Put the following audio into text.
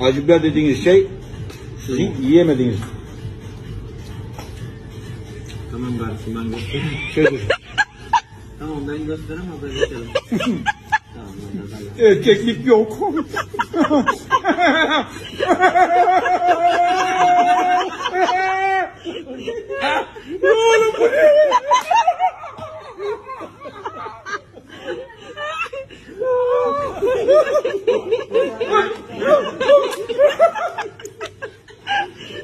Acı biber dediğiniz şey sizin yiyemediğiniz Tamam versin ben göstereyim. şeydir. tamam ben göstereyim haber geçelim. tamam hadi hadi. Erkeklik yok.